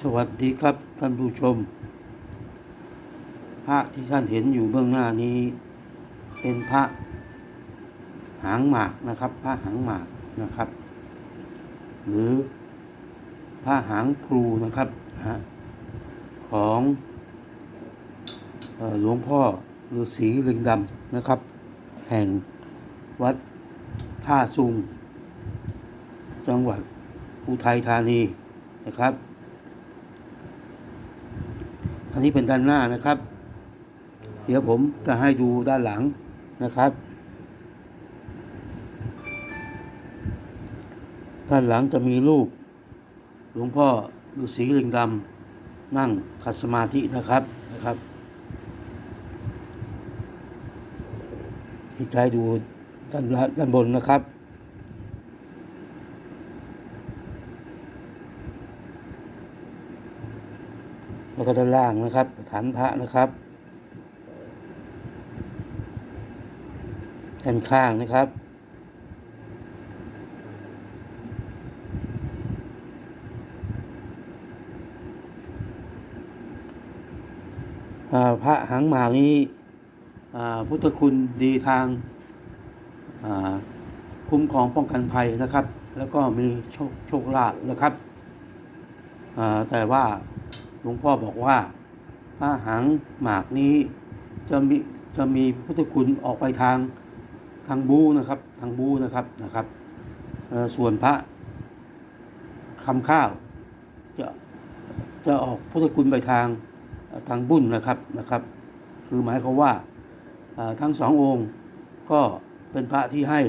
สวัสดีครับท่านผู้ชม พระที่ท่านเห็นอยู่เบื้องหน้านี้ เป็นพระหางหมากนะครับ พระหางหมากนะครับ หรือพระหางพลูนะครับนะฮะของหลวงพ่อฤาษีลิงดำนะครับ แห่งวัดท่าซุงจังหวัดอุทัยธานีนะครับ อันนี้เป็นด้านหน้านะครับ เดี๋ยวผมจะให้ดูด้านหลังนะครับ ด้านหลังจะมีรูปหลวงพ่อฤาษีลิงดำนั่งขัดสมาธินะครับนะครับที่ใช้ดูด้านล่างด้านบนนะครับ แล้วก็ด้านล่างนะครับฐานพระนะครับด้านข้างนะครับ พระหางหมากนี้พุทธคุณดีทางคุ้มครองป้องกันภัยนะครับ แล้วก็มีโชคโชคลาภนะครับแต่ว่า หลวงพ่อบอกว่าพระหางหมากนี้จะมีจะมีพุทธคุณออกไปทางทางบูนะครับ ทางบูนะครับนะครับส่วนพระคำข้าวจะจะออกพุทธคุณไปทางทางบุญนะครับนะครับ คือหมายความว่าทั้งสององค์ก็เป็นพระที่ให้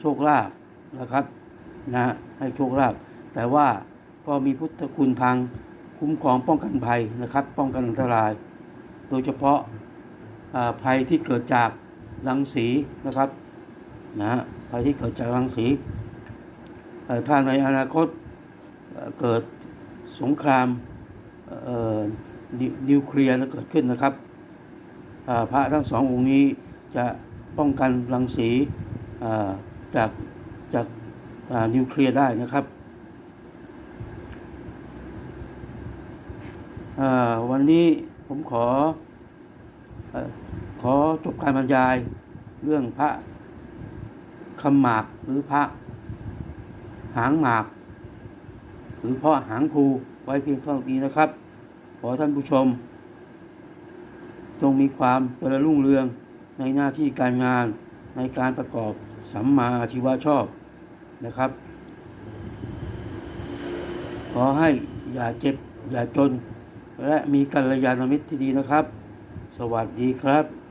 โชคลาภนะครับนะให้โชคลาภแต่ว่าก็มีพุทธคุณทาง คุ้มครองป้องกันภัยนะครับ ป้องกันอันตราย โดยเฉพาะภัยที่เกิดจากรังสีนะครับนะฮะภัยที่เกิดจากรังสีถ้าในอนาคตเกิดสงครามนิวเคลียร์เกิดขึ้นนะครับพระทั้งสององค์นี้จะป้องกันรังสีจากจากนิวเคลียร์ได้นะครับอ่า วันนี้ผมขอเอ่อขอจบการบรรยายเรื่องพระคำหมากหรือพระ หางหมาก หรือพ่อหางภูไว้เพียงเท่านี้นะครับ ขอท่านผู้ชมจงมีความเจริญรุ่งเรืองในหน้าที่การงานในการประกอบสัมมาอาชีวะชอบนะครับ ขอให้อย่าเจ็บ อย่าจน และมีกัลยาณมิตรที่ดีนะครับ สวัสดีครับ